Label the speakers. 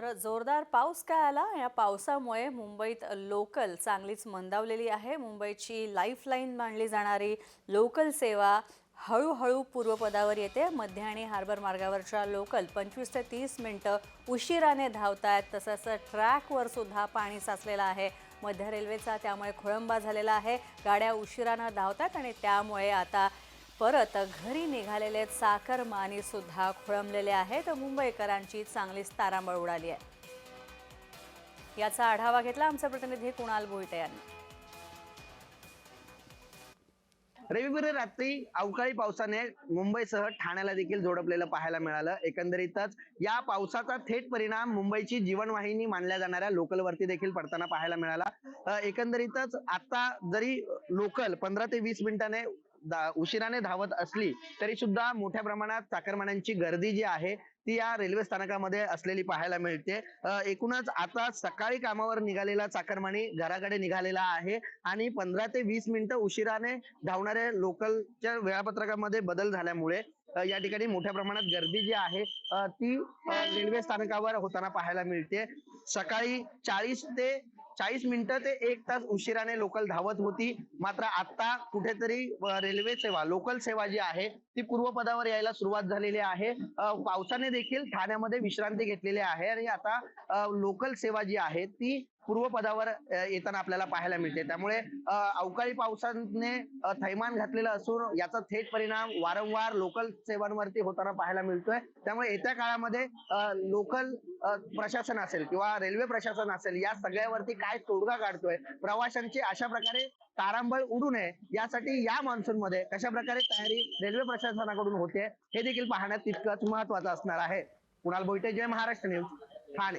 Speaker 1: तर जोरदार पाऊस काय आला? या पावसामुळे मुंबईत लोकल चांगलीच मंदावलेली आहे. मुंबईची लाईफलाईन मानली जाणारी लोकल सेवा हळूहळू पूर्वपदावर येते. मध्य आणि हार्बर मार्गावरच्या लोकल पंचवीस ते तीस मिनटं उशिराने धावत आहेत तसंच ट्रॅकवर सुद्धा पाणी साचलेलं आहे. मध्य रेल्वेचा त्यामुळे खोळंबा झालेला आहे. गाड्या उशिरानं धावत आहेत आणि त्यामुळे आता परत घरी निघालेले चाकरमानी सुद्धा खोळंबलेले आहेत. मुंबईकरांची चांगलीच तारांबळ उडाली आहे. याचा आढावा घेतला आमचा प्रतिनिधी कुणाल भोईटे यांनी.
Speaker 2: रविवारी रात्री अवकाळी पावसाने मुंबईसह ठाण्याला देखील जोडपलेलं पाहायला मिळालं. एकंदरीतच या पावसाचा थेट परिणाम मुंबईची जीवनवाहिनी मानल्या जाणाऱ्या लोकलवरती देखील पडताना पाहायला मिळाला. एकंदरीतच आता जरी लोकल पंधरा ते वीस मिनिटाने उशिराने धावत असली तरी सुद्धा मोठ्या प्रमाणात चाकरमान्यांची गर्दी जी आहे ती या रेल्वे स्थानकामध्ये असलेली पाहायला मिळते. एकूणच आता सकाळी कामावर निघालेला चाकरमानी घराकडे निघालेला आहे आणि पंधरा ते वीस मिनिटं उशिराने धावणाऱ्या लोकलच्या वेळापत्रकामध्ये बदल झाल्यामुळे या ठिकाणी मोठ्या प्रमाणात गर्दी जी आहे ती रेल्वे स्थानकावर होताना पाहायला मिळते. सकाळी चाळीस ते चाळीस मिनिटं ते एक तास उशिराने लोकल धावत होती. मात्र आता कुठेतरी रेल्वे सेवा लोकल सेवा जी आहे ती पूर्वपदावर यायला सुरुवात झालेली आहे. पावसाने देखील ठाण्यामध्ये विश्रांती घेतलेली आहे आणि आता लोकल सेवा जी आहे ती पूर्वपदावर येताना आपल्याला पाहायला मिळते. त्यामुळे अवकाळी पावसाने थैमान घातलेलं असून याचा थेट परिणाम वारंवार लोकल सेवांवरती होताना पाहायला मिळतोय. त्यामुळे येत्या काळामध्ये लोकल प्रशासन असेल किंवा रेल्वे प्रशासन असेल या सगळ्यावरती काय तोडगा काढतोय? प्रवाशांची अशा प्रकारे तारांबळ उडू नये यासाठी या मान्सून मध्ये कशा प्रकारे तयारी रेल्वे प्रशासनाकडून होते हे देखील पाहण्यात तितकंच महत्वाचं असणार आहे. कुणाल बोईटे जय महाराष्ट्र न्यूज ठाणे.